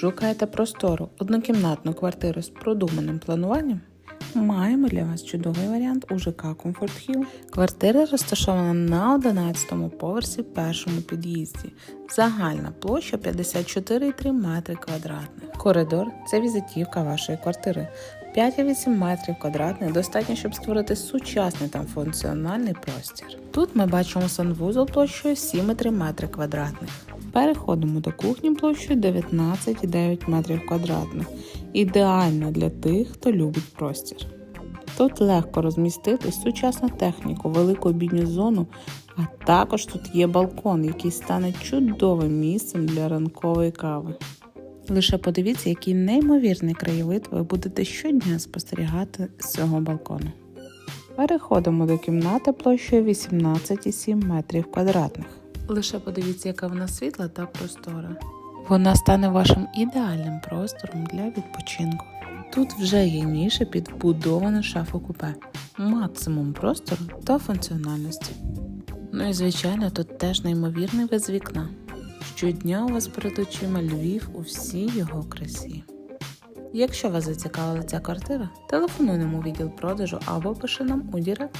Шукаєте простору, однокімнатну квартиру з продуманим плануванням? Маємо для вас чудовий варіант у ЖК Comfort Hill. Квартира розташована на 11-му поверсі першому під'їзді. Загальна площа 54,3 метри квадратних. Коридор це візитівка вашої квартири. 5,8 метрів квадратних достатньо, щоб створити сучасний та функціональний простір. Тут ми бачимо санвузол площею 7,3 метри квадратних. Переходимо до кухні площею 19,9 метрів квадратних. Ідеально для тих, хто любить простір. Тут легко розмістити сучасну техніку, велику обідню зону, а також тут є балкон, який стане чудовим місцем для ранкової кави. Лише подивіться, який неймовірний краєвид ви будете щодня спостерігати з цього балкону. Переходимо до кімнати площею 18,7 метрів квадратних. Лише подивіться, яка вона світла та простора. Вона стане вашим ідеальним простором для відпочинку. Тут вже є ніша під вбудовану шафу купе, максимум простору та функціональності. Ну і звичайно, тут теж неймовірний вид з вікна. Щодня у вас перед очима Львів у всій його красі. Якщо вас зацікавила ця квартира, телефонуй нам у відділ продажу або пиши нам у Дірект.